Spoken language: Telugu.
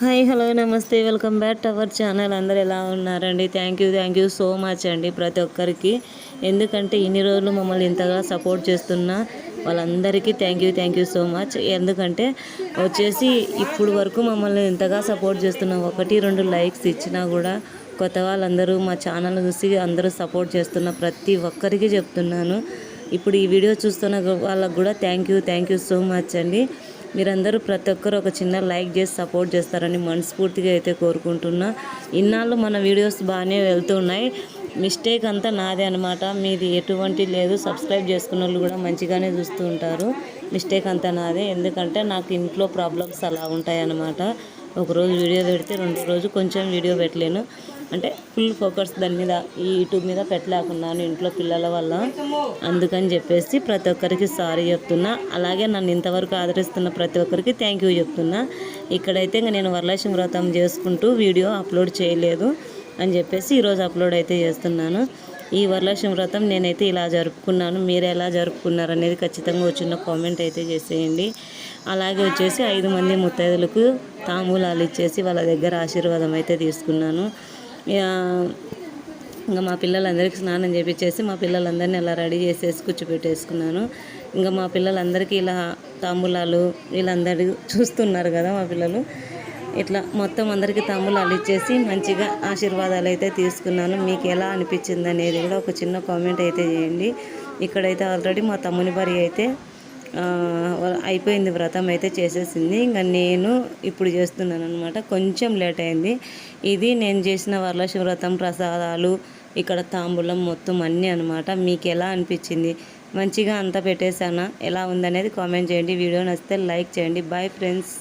హాయ్ హలో నమస్తే welcome back to our channel. అందరు ఎలా ఉన్నారండి? Thank you thank you so much అండి ప్రతి ఒక్కరికి. ఎందుకంటే ఇన్ని రోజులు మమ్మల్ని ఇంతగా సపోర్ట్ చేస్తున్న వాళ్ళందరికీ thank you thank you so much. ఎందుకంటే వచ్చేసి ఇప్పుడు వరకు మమ్మల్ని ఇంతగా సపోర్ట్ చేస్తున్న ఒకటి రెండు లైక్స్ ఇచ్చినా కూడా కొత్త వాళ్ళందరూ మా ఛానల్ చూసి అందరూ సపోర్ట్ చేస్తున్న ప్రతి ఒక్కరికి చెప్తున్నాను. ఇప్పుడు ఈ వీడియో చూస్తున్న వాళ్ళకు కూడా thank you thank you so much అండి. మీరందరూ ప్రతి ఒక్కరు ఒక చిన్న లైక్ చేసి సపోర్ట్ చేస్తారని మనస్ఫూర్తిగా అయితే కోరుకుంటున్నా. ఇన్నాళ్ళు మన వీడియోస్ బాగానే వెళ్తున్నాయి మిస్టేక్ అంతా నాదే అనమాట మీది ఎటువంటి లేదు. సబ్స్క్రైబ్ చేసుకున్న వాళ్ళు కూడా మంచిగానే చూస్తూ ఉంటారు. మిస్టేక్ అంతా నాదే. ఎందుకంటే నాకు ఇంట్లో ప్రాబ్లమ్స్ అలా ఉంటాయి అన్నమాట ఒకరోజు వీడియో పెడితే రెండు రోజు కొంచెం వీడియో పెట్టలేను. అంటే ఫుల్ ఫోకస్ దాని మీద ఈ యూట్యూబ్ మీద పెట్టలేకున్నాను ఇంట్లో పిల్లల వల్ల. అందుకని చెప్పేసి ప్రతి ఒక్కరికి సారీ చెప్తున్నా. అలాగే నన్ను ఇంతవరకు ఆదరిస్తున్న ప్రతి ఒక్కరికి థ్యాంక్ యూ చెప్తున్నా. ఇక్కడైతే ఇంకా నేను వరలక్ష్మి వ్రతం చేసుకుంటూ వీడియో అప్లోడ్ చేయలేదు అని చెప్పేసి ఈరోజు అప్లోడ్ అయితే చేస్తున్నాను. ఈ వరలక్ష్మి వ్రతం నేనైతే ఇలా జరుపుకున్నాను. మీరు ఎలా జరుపుకున్నారు అనేది ఖచ్చితంగా వచ్చిన కామెంట్ అయితే చేసేయండి. అలాగే వచ్చేసి ఐదు మంది ముత్తైదులకు తాంబూలాలు ఇచ్చేసి వాళ్ళ దగ్గర ఆశీర్వాదం అయితే తీసుకున్నాను. ఇంకా మా పిల్లలందరికీ స్నానం చేపించేసి మా పిల్లలందరినీ అలా రెడీ చేసేసి కూర్చోపెట్టేసుకున్నాను. ఇంకా మా పిల్లలందరికీ ఇలా తాంబూలాలు వీళ్ళందరూ చూస్తున్నారు కదా మా పిల్లలు. ఇట్లా మొత్తం అందరికీ తాంబూలాలు ఇచ్చేసి మంచిగా ఆశీర్వాదాలు అయితే తీసుకున్నాను. మీకు ఎలా అనిపించింది అనేది కూడా ఒక చిన్న కామెంట్ అయితే చేయండి. ఇక్కడైతే ఆల్రెడీ మా తమ్ముని భార్య అయితే అయిపోయింది వ్రతం అయితే చేసేసింది. ఇంకా నేను ఇప్పుడు చేస్తున్నాను అనమాట కొంచెం లేట్ అయింది. ఇది నేను చేసిన వరలక్ష్మి వ్రతం ప్రసాదాలు ఇక్కడ తాంబూలం మొత్తం అన్నీ అనమాట మీకు ఎలా అనిపించింది? మంచిగా అంతా పెట్టేశానా? ఎలా ఉందనేది కామెంట్ చేయండి. వీడియో నచ్చితే లైక్ చేయండి. Bye friends.